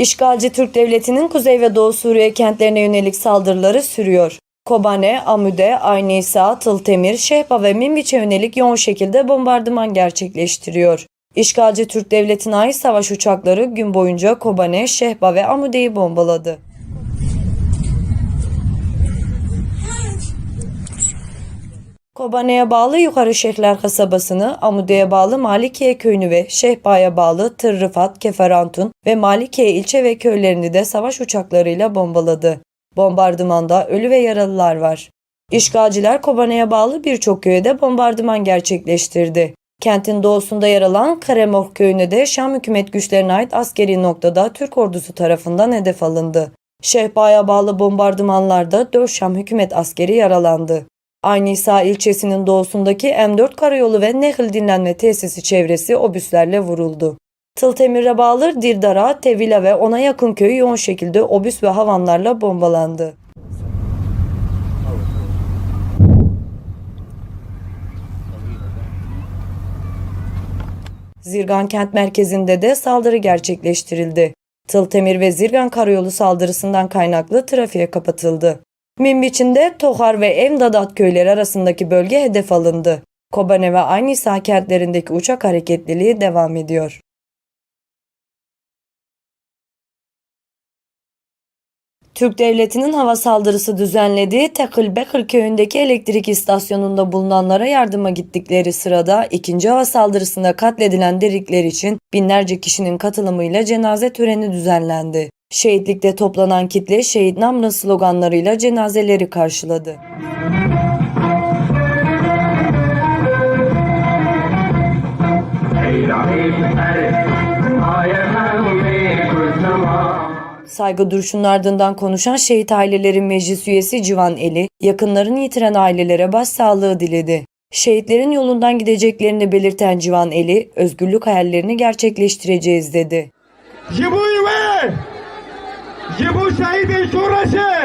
İşgalci Türk Devleti'nin Kuzey ve Doğu Suriye kentlerine yönelik saldırıları sürüyor. Kobane, Amude, Aynisa, Tıltemir, Şehba ve Minbiç'e yönelik yoğun şekilde bombardıman gerçekleştiriyor. İşgalci Türk Devleti'ne ait savaş uçakları gün boyunca Kobane, Şehba ve Amude'yi bombaladı. Kobane'ye bağlı Yukarı Şeyhler kasabasını, Amude'ye bağlı Malikiye köyünü ve Şehba'ya bağlı Tırrıfat, Keferantun ve Malikiye ilçe ve köylerini de savaş uçaklarıyla bombaladı. Bombardımanda ölü ve yaralılar var. İşgalciler Kobane'ye bağlı birçok köye de bombardıman gerçekleştirdi. Kentin doğusunda yer alan Karemorh köyüne de Şam hükümet güçlerine ait askeri noktada Türk ordusu tarafından hedef alındı. Şehba'ya bağlı bombardımanlarda 4 Şam hükümet askeri yaralandı. Aynisa ilçesinin doğusundaki M4 karayolu ve Nehl dinlenme tesisi çevresi obüslerle vuruldu. Tıltemir'e bağlı Dirdara, Tevila ve ona yakın köy yoğun şekilde obüs ve havanlarla bombalandı. Zirgan kent merkezinde de saldırı gerçekleştirildi. Tıltemir ve Zirgan karayolu saldırısından kaynaklı trafiğe kapatıldı. Minbiç'inde Tohar ve Emdadat köyleri arasındaki bölge hedef alındı. Kobane ve Aynisa kentlerindeki uçak hareketliliği devam ediyor. Türk Devleti'nin hava saldırısı düzenlediği Tekil köyündeki elektrik istasyonunda bulunanlara yardıma gittikleri sırada ikinci hava saldırısında katledilen derikler için binlerce kişinin katılımıyla cenaze töreni düzenlendi. Şehitlikte toplanan kitle şehit namlı sloganlarıyla cenazeleri karşıladı. Saygı duruşunun ardından konuşan Şehit Aileleri Meclis üyesi Civan Eli, yakınlarını yitiren ailelere başsağlığı diledi. Şehitlerin yolundan gideceklerini belirten Civan Eli, özgürlük hayallerini gerçekleştireceğiz dedi. ये वो शहीद शोरश है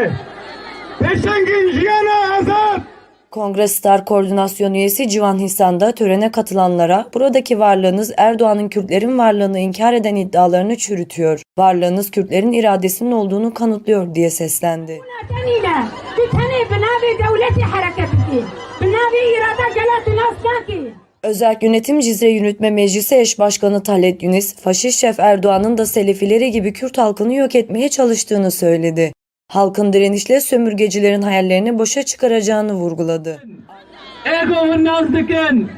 पेशंग India आजाद Kongre Star Koordinasyon Üyesi Civan Hisan da törene katılanlara buradaki varlığınız Erdoğan'ın Kürtlerin varlığını inkar eden iddialarını çürütüyor. Varlığınız Kürtlerin iradesinin olduğunu kanıtlıyor diye seslendi. Özel Yönetim Cizre Yürütme Meclisi Eş Başkanı Talet Yunis, faşist şef Erdoğan'ın da Selefileri gibi Kürt halkını yok etmeye çalıştığını söyledi. Halkın direnişle sömürgecilerin hayallerini boşa çıkaracağını vurguladı. Ego nazdikin.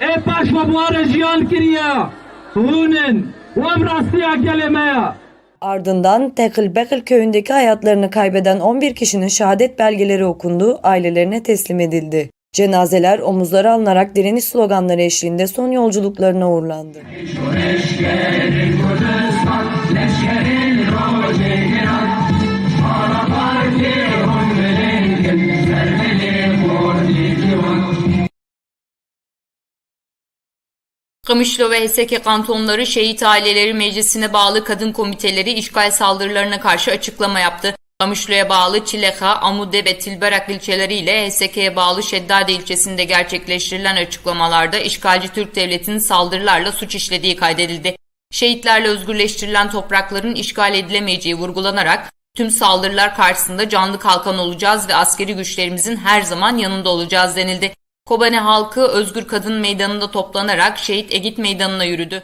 E paşma buhara jiyan kiriya. Hunin. Wem rastiya gelemeye. Ardından Tekil Bekil köyündeki hayatlarını kaybeden 11 kişinin şehadet belgeleri okundu, ailelerine teslim edildi. Cenazeler omuzlara alınarak direniş sloganları eşliğinde son yolculuklarına uğurlandı. Kamışlı ve Heseke kantonları Şehit Aileleri Meclisi'ne bağlı kadın komiteleri işgal saldırılarına karşı açıklama yaptı. Kamışlı'ya bağlı Çileka, Amude ve Tilberak ilçeleriyle Heseke'ye bağlı Şeddade ilçesinde gerçekleştirilen açıklamalarda işgalci Türk Devleti'nin saldırılarla suç işlediği kaydedildi. Şehitlerle özgürleştirilen toprakların işgal edilemeyeceği vurgulanarak tüm saldırılar karşısında canlı kalkan olacağız ve askeri güçlerimizin her zaman yanında olacağız denildi. Kobane halkı Özgür Kadın Meydanı'nda toplanarak Şehit Egit Meydanı'na yürüdü.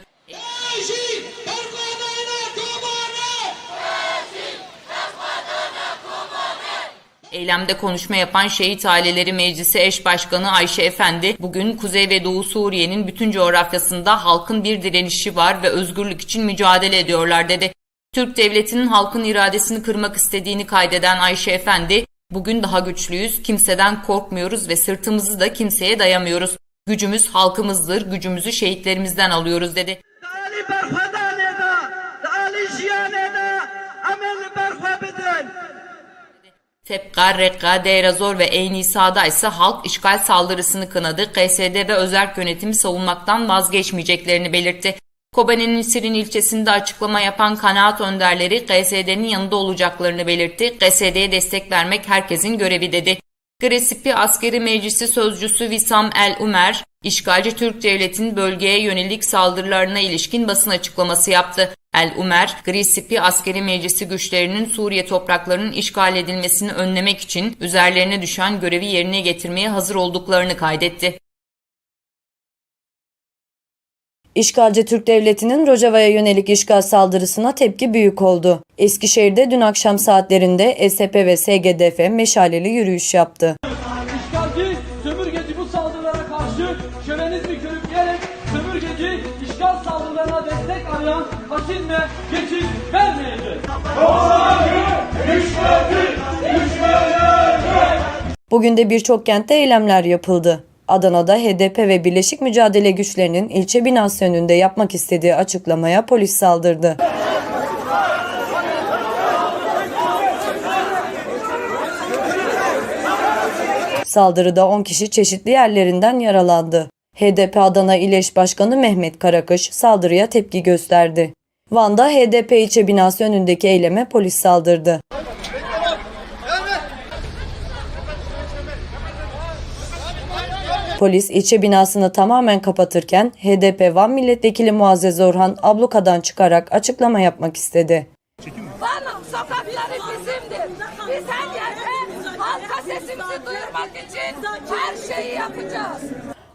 Eylemde konuşma yapan Şehit Aileleri Meclisi Eş Başkanı Ayşe Efendi, bugün Kuzey ve Doğu Suriye'nin bütün coğrafyasında halkın bir direnişi var ve özgürlük için mücadele ediyorlar dedi. Türk Devleti'nin halkın iradesini kırmak istediğini kaydeden Ayşe Efendi, Bugün daha güçlüyüz, kimseden korkmuyoruz ve sırtımızı da kimseye dayamıyoruz. Gücümüz halkımızdır, gücümüzü şehitlerimizden alıyoruz dedi. Tepkar, Rekka, Deyrazor ve Eynisa'da ise halk işgal saldırısını kınadı, KSD ve özerk yönetimi savunmaktan vazgeçmeyeceklerini belirtti. Kobane'nin Sirin ilçesinde açıklama yapan kanaat önderleri KSD'nin yanında olacaklarını belirtti. KSD'ye destek vermek herkesin görevi dedi. Gresipi Askeri Meclisi Sözcüsü Visam El Umer, işgalci Türk Devleti'nin bölgeye yönelik saldırılarına ilişkin basın açıklaması yaptı. El Umer, Grisipi Askeri Meclisi güçlerinin Suriye topraklarının işgal edilmesini önlemek için üzerlerine düşen görevi yerine getirmeye hazır olduklarını kaydetti. İşgalci Türk Devleti'nin Rojava'ya yönelik işgal saldırısına tepki büyük oldu. Eskişehir'de dün akşam saatlerinde SP ve SGDF meşaleli yürüyüş yaptı. İşgalci, sömürgeci bu saldırılara karşı şövenizmi körükleyerek sömürgeci işgal saldırılarına destek arayan hasinle geçit vermeyecek. Bugün de birçok kentte eylemler yapıldı. Adana'da HDP ve Birleşik Mücadele Güçlerinin ilçe binası önünde yapmak istediği açıklamaya polis saldırdı. Saldırıda 10 kişi çeşitli yerlerinden yaralandı. HDP Adana İl Eş Başkanı Mehmet Karakış saldırıya tepki gösterdi. Van'da HDP ilçe binası önündeki eyleme polis saldırdı. Polis ilçe binasını tamamen kapatırken HDP Van Milletvekili Muazzez Orhan ablukadan çıkarak açıklama yapmak istedi. Van'ın sokakları bizimdir. Biz her yerde halka sesimizi duyurmak için her şeyi yapacağız.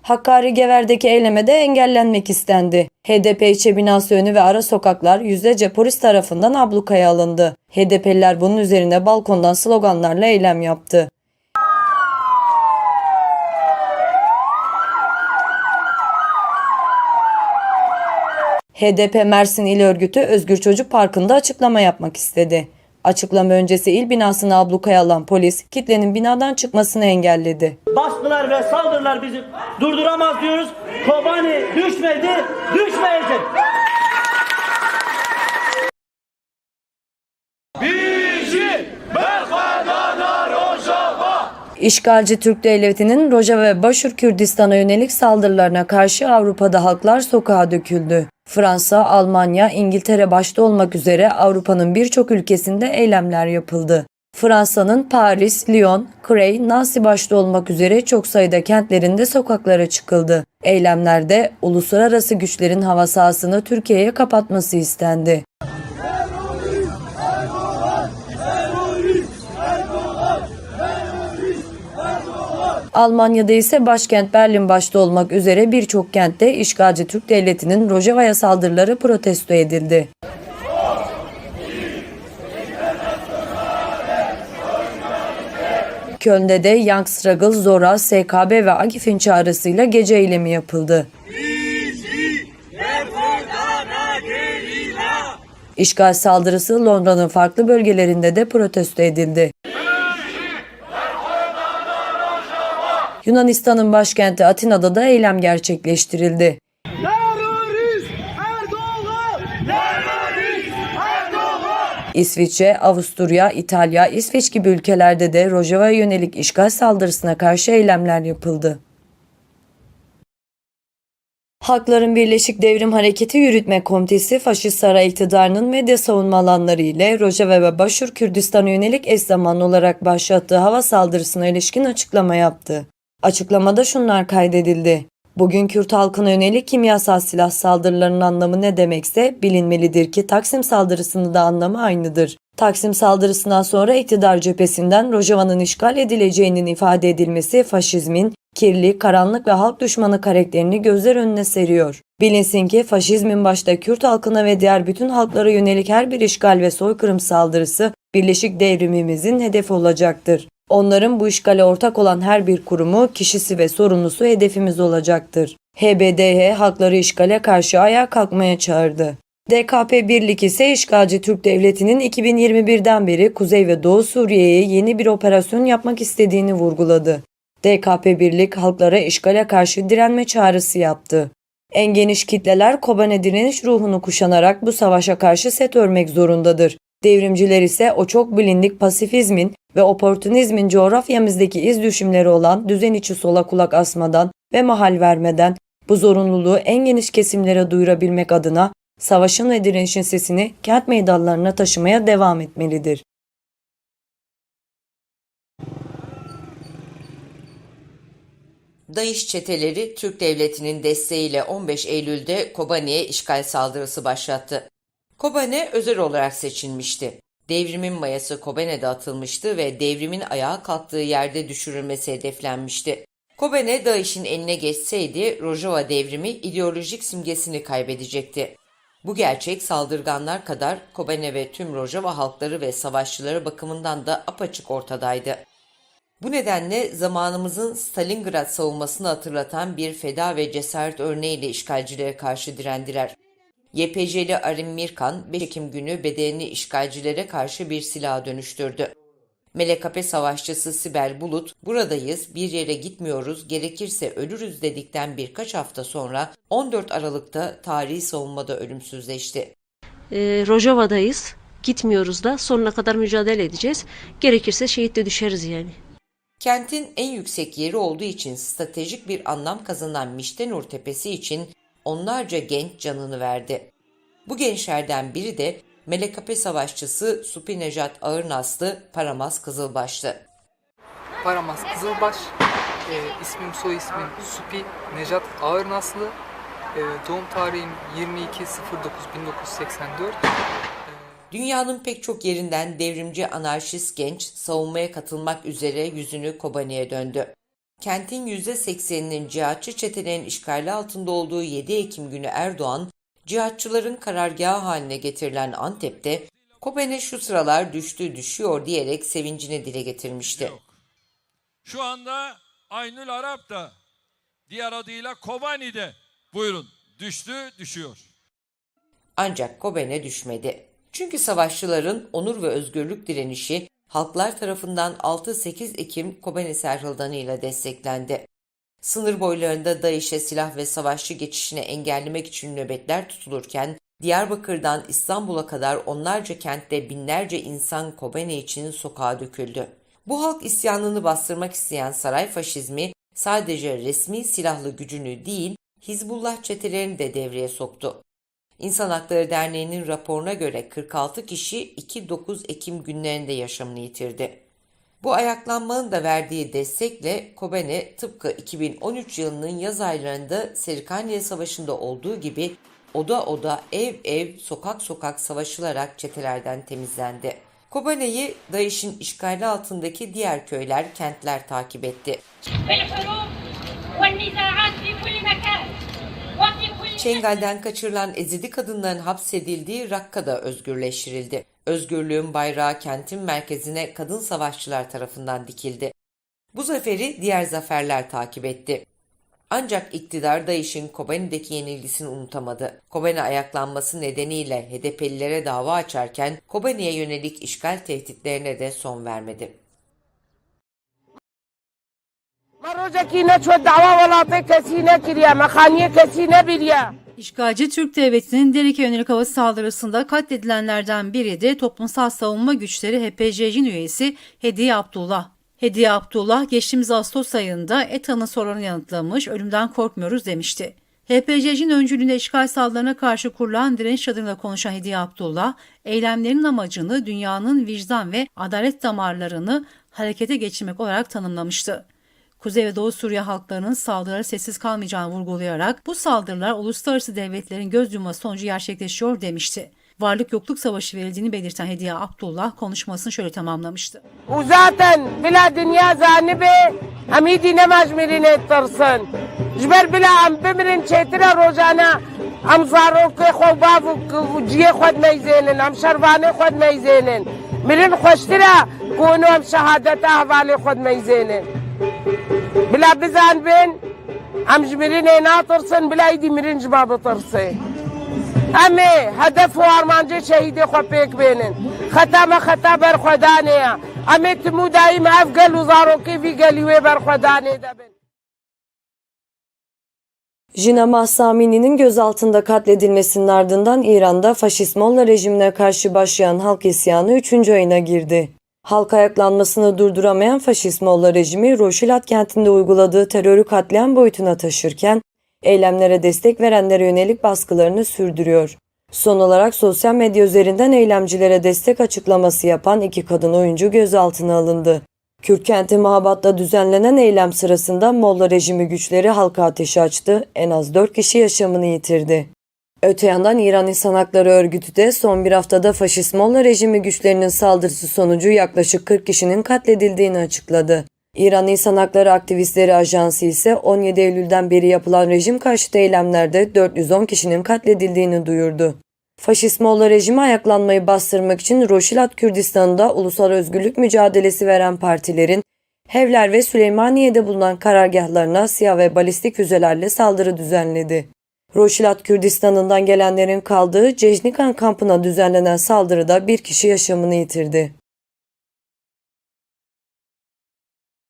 Hakkari Gever'deki eyleme de engellenmek istendi. HDP ilçe binası önü ve ara sokaklar yüzlerce polis tarafından ablukaya alındı. HDP'liler bunun üzerine balkondan sloganlarla eylem yaptı. HDP Mersin İl Örgütü Özgür Çocuk Parkı'nda açıklama yapmak istedi. Açıklama öncesi il binasını ablukaya alan polis kitlenin binadan çıkmasını engelledi. baskılar ve saldırılar bizi durduramaz diyoruz. Kobani düşmedi, düşmeyecek. İşgalci Türk Devleti'nin Rojava ve Başur Kürdistan'a yönelik saldırılarına karşı Avrupa'da halklar sokağa döküldü. Fransa, Almanya, İngiltere başta olmak üzere Avrupa'nın birçok ülkesinde eylemler yapıldı. Fransa'nın Paris, Lyon, Creil, Nancy başta olmak üzere çok sayıda kentlerinde sokaklara çıkıldı. Eylemlerde uluslararası güçlerin hava sahasını Türkiye'ye kapatması istendi. Almanya'da ise başkent Berlin başta olmak üzere birçok kentte işgalci Türk Devleti'nin Rojava'ya saldırıları protesto edildi. Köln'de de Young Struggle, Zora, SKB ve Agif'in çağrısıyla gece eylemi yapıldı. İşgal saldırısı Londra'nın farklı bölgelerinde de protesto edildi. Yunanistan'ın başkenti Atina'da da eylem gerçekleştirildi. İsviçre, Avusturya, İtalya, İsveç gibi ülkelerde de Rojava'ya yönelik işgal saldırısına karşı eylemler yapıldı. Halkların Birleşik Devrim Hareketi Yürütme Komitesi Faşist Saray iktidarının medya savunma alanları ile Rojava ve Başur Kürdistan'a yönelik eş zamanlı olarak başlattığı hava saldırısına ilişkin açıklama yaptı. Açıklamada şunlar kaydedildi. Bugün Kürt halkına yönelik kimyasal silah saldırılarının anlamı ne demekse bilinmelidir ki Taksim saldırısının da anlamı aynıdır. Taksim saldırısından sonra iktidar cephesinden Rojava'nın işgal edileceğinin ifade edilmesi faşizmin kirli, karanlık ve halk düşmanı karakterini gözler önüne seriyor. Bilinsin ki faşizmin başta Kürt halkına ve diğer bütün halklara yönelik her bir işgal ve soykırım saldırısı Birleşik Devrimimizin hedefi olacaktır. Onların bu işgale ortak olan her bir kurumu, kişisi ve sorumlusu hedefimiz olacaktır. HBDH halkları işgale karşı ayağa kalkmaya çağırdı. DKP Birlik ise işgalci Türk Devleti'nin 2021'den beri Kuzey ve Doğu Suriye'ye yeni bir operasyon yapmak istediğini vurguladı. DKP Birlik halklara işgale karşı direnme çağrısı yaptı. En geniş kitleler Kobane direniş ruhunu kuşanarak bu savaşa karşı set örmek zorundadır. Devrimciler ise o çok bilindik pasifizmin ve oportunizmin coğrafyamızdaki iz düşümleri olan düzen içi sola kulak asmadan ve mahal vermeden bu zorunluluğu en geniş kesimlere duyurabilmek adına savaşın ve direnişin sesini kent meydanlarına taşımaya devam etmelidir. DAEŞ çeteleri Türk Devleti'nin desteğiyle 15 Eylül'de Kobani'ye işgal saldırısı başlattı. Kobane özel olarak seçilmişti. Devrimin mayası Kobane'de atılmıştı ve devrimin ayağa kalktığı yerde düşürülmesi hedeflenmişti. Kobane DAEŞ'in eline geçseydi Rojava devrimi ideolojik simgesini kaybedecekti. Bu gerçek saldırganlar kadar Kobane ve tüm Rojava halkları ve savaşçıları bakımından da apaçık ortadaydı. Bu nedenle zamanımızın Stalingrad savunmasını hatırlatan bir feda ve cesaret örneğiyle işgalcilere karşı direndiler. YPJ'li Arim Mirkan 5 Ekim günü bedenini işgalcilere karşı bir silaha dönüştürdü. MLKP savaşçısı Sibel Bulut, buradayız, bir yere gitmiyoruz, gerekirse ölürüz dedikten birkaç hafta sonra 14 Aralık'ta tarihi savunmada ölümsüzleşti. e, Rojava'dayız. Gitmiyoruz da sonuna kadar mücadele edeceğiz. Gerekirse şehit de düşeriz yani. Kentin en yüksek yeri olduğu için stratejik bir anlam kazanan Miştenur Tepesi için onlarca genç canını verdi. Bu gençlerden biri de MLKP savaşçısı Supi Nejat Ağırnaslı Paramaz Kızılbaş'tı. Paramaz Kızılbaş, e, ismim soy ismim Supi Nejat Ağırnaslı, e, doğum tarihim 22.09.1984. Dünyanın pek çok yerinden devrimci anarşist genç savunmaya katılmak üzere yüzünü Kobani'ye döndü. Kentin %80'inin cihatçı çetelerin işgali altında olduğu 7 Ekim günü Erdoğan, cihatçıların karargahı haline getirilen Antep'te Kobane şu sıralar düştü düşüyor diyerek sevincini dile getirmişti. Şu anda Aynül Arap da diğer adıyla Kobani'de buyurun düştü düşüyor. Ancak Kobane düşmedi. Çünkü savaşçıların onur ve özgürlük direnişi halklar tarafından 6-8 Ekim Kobane Serhıldanı ile desteklendi. Sınır boylarında DAEŞ'e silah ve savaşçı geçişini engellemek için nöbetler tutulurken Diyarbakır'dan İstanbul'a kadar onlarca kentte binlerce insan Kobane için sokağa döküldü. Bu halk isyanını bastırmak isteyen saray faşizmi sadece resmi silahlı gücünü değil Hizbullah çetelerini de devreye soktu. İnsan Hakları Derneği'nin raporuna göre 46 kişi 2-9 Ekim günlerinde yaşamını yitirdi. Bu ayaklanmanın da verdiği destekle Kobane tıpkı 2013 yılının yaz aylarında Serikaniye Savaşı'nda olduğu gibi oda oda, ev ev, sokak sokak savaşılarak çetelerden temizlendi. Kobane'yi DAEŞ'in işgali altındaki diğer köyler, kentler takip etti. Şengal'den kaçırılan ezidi kadınların hapsedildiği Rakka'da özgürleştirildi. Özgürlüğün bayrağı kentin merkezine kadın savaşçılar tarafından dikildi. Bu zaferi diğer zaferler takip etti. Ancak iktidar DAEŞ'in Kobani'deki yenilgisini unutamadı. Kobani ayaklanması nedeniyle HDP'lilere dava açarken Kobani'ye yönelik işgal tehditlerine de son vermedi. İşgalci Türk Devleti'nin Derik'e yönelik hava saldırısında katledilenlerden biri de Toplumsal Savunma Güçleri HPJ'nin üyesi Hediye Abdullah. Hediye Abdullah geçtiğimiz Ağustos ayında ETA'nın sorunu yanıtlamış, ölümden korkmuyoruz demişti. HPJ'nin öncülüğünde işgal saldırılarına karşı kurulan direniş çadırında konuşan Hediye Abdullah, eylemlerin amacını dünyanın vicdan ve adalet damarlarını harekete geçirmek olarak tanımlamıştı. Kuzey ve Doğu Suriye halklarının saldırılara sessiz kalmayacağını vurgulayarak bu saldırılar uluslararası devletlerin göz yumması sonucu gerçekleşiyor demişti. Varlık yokluk savaşı verildiğini belirten Hediye Abdullah konuşmasını şöyle tamamlamıştı. O zaten bila dünya zanibe hamidi ne mecmurine ettirsin. Jber bila am bimrin çetire rojana am zarok xo bavu ciye xod meyzenin am şervane xod meyzenin. Mirin xoştira konu am şehadet ahvali xod meyzenin. بلا بزان بين ام جمرين اينا ترسن بلا ايدي مرن جباب ترسن امي هدف و ارمانجه شهيدي خو بيك بينن خطا ما خطا بر خدانه امي تمو دايما افقل وزارو كيفي قالي بر خدانه دبن Jina Mahsami'nin gözaltında katledilmesinin ardından İran'da faşist Molla rejimine karşı başlayan halk isyanı 3. ayına girdi. Halk ayaklanmasını durduramayan faşist Molla rejimi Roşilat kentinde uyguladığı terörü katliam boyutuna taşırken eylemlere destek verenlere yönelik baskılarını sürdürüyor. Son olarak sosyal medya üzerinden eylemcilere destek açıklaması yapan iki kadın oyuncu gözaltına alındı. Kürt kenti Mahabat'ta düzenlenen eylem sırasında Molla rejimi güçleri halka ateşi açtı. En az 4 kişi yaşamını yitirdi. Öte yandan İran İnsan Hakları Örgütü de son bir haftada faşist Molla rejimi güçlerinin saldırısı sonucu yaklaşık 40 kişinin katledildiğini açıkladı. İran İnsan Hakları Aktivistleri Ajansı ise 17 Eylül'den beri yapılan rejim karşıtı eylemlerde 410 kişinin katledildiğini duyurdu. Faşist Molla rejimi ayaklanmayı bastırmak için Roşilat Kürdistan'da ulusal özgürlük mücadelesi veren partilerin Hevler ve Süleymaniye'de bulunan karargahlarına siyah ve balistik füzelerle saldırı düzenledi. Roşilat Kürdistan'ından gelenlerin kaldığı Cejnikan kampına düzenlenen saldırıda bir kişi yaşamını yitirdi.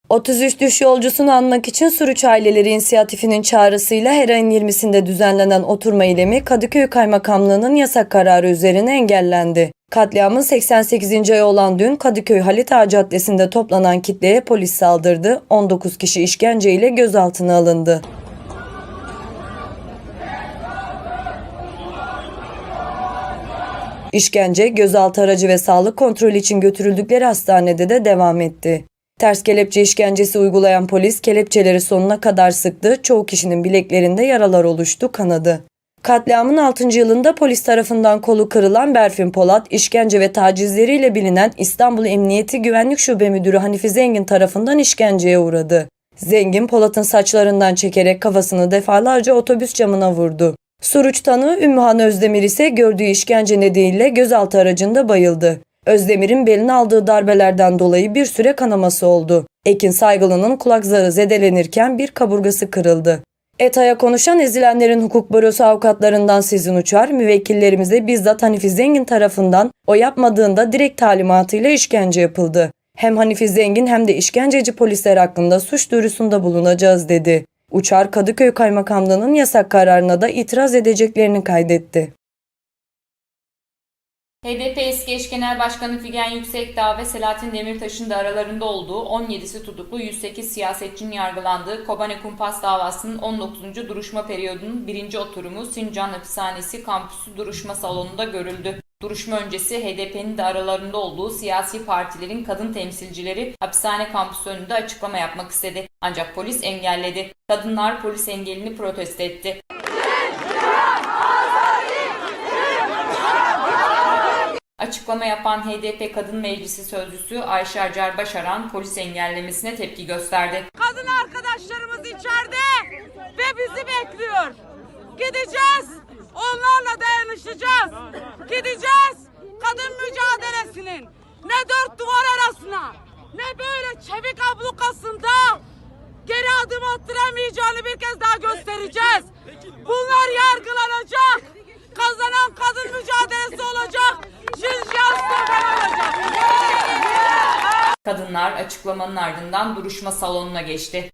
33 düş yolcusunu anmak için Suruç Aileleri İnisiyatifinin çağrısıyla her ayın 20'sinde düzenlenen oturma eylemi Kadıköy Kaymakamlığı'nın yasak kararı üzerine engellendi. Katliamın 88. ayı olan dün Kadıköy Halit Ağa Caddesi'nde toplanan kitleye polis saldırdı, 19 kişi işkenceyle gözaltına alındı. İşkence, gözaltı aracı ve sağlık kontrolü için götürüldükleri hastanede de devam etti. Ters kelepçe işkencesi uygulayan polis kelepçeleri sonuna kadar sıktı, çoğu kişinin bileklerinde yaralar oluştu, kanadı. Katliamın 6. yılında polis tarafından kolu kırılan Berfin Polat, işkence ve tacizleriyle bilinen İstanbul Emniyeti Güvenlik Şube Müdürü Hanifi Zengin tarafından işkenceye uğradı. Zengin Polat'ın saçlarından çekerek kafasını defalarca otobüs camına vurdu. Suruç tanığı Ümmühan Özdemir ise gördüğü işkence nedeniyle gözaltı aracında bayıldı. Özdemir'in beline aldığı darbelerden dolayı bir süre kanaması oldu. Ekin Saygılı'nın kulak zarı zedelenirken bir kaburgası kırıldı. ETA'ya konuşan ezilenlerin hukuk bürosu avukatlarından Sezin Uçar, müvekkillerimize bizzat Hanifi Zengin tarafından o yapmadığında direkt talimatıyla işkence yapıldı. Hem Hanifi Zengin hem de işkenceci polisler hakkında suç duyurusunda bulunacağız dedi. Uçar Kadıköy Kaymakamlığı'nın yasak kararına da itiraz edeceklerini kaydetti. HDP eski eş genel başkanı Figen Yüksekdağ ve Selahattin Demirtaş'ın da aralarında olduğu 17'si tutuklu 108 siyasetçinin yargılandığı Kobane Kumpas davasının 19. duruşma periyodunun birinci oturumu Sincan Hapishanesi kampüsü duruşma salonunda görüldü. Duruşma öncesi HDP'nin de aralarında olduğu siyasi partilerin kadın temsilcileri hapishane kampüsü önünde açıklama yapmak istedi. Ancak polis engelledi. Kadınlar polis engelini protesto etti. Açıklama yapan HDP Kadın Meclisi Sözcüsü Ayşe Acar Başaran polis engellemesine tepki gösterdi. Kadın arkadaşlarımız içeride ve bizi bekliyor. Gideceğiz. Onlarla dayanışacağız. Gideceğiz. Kadın mücadelesinin ne dört duvar arasına ne böyle çevik ablukasında geri adım attıramayacağını bir kez daha göstereceğiz. Bunlar yargılanacak. Kazanan kadın mücadelesi olacak. Sloganı olacak. Kadınlar açıklamanın ardından duruşma salonuna geçti.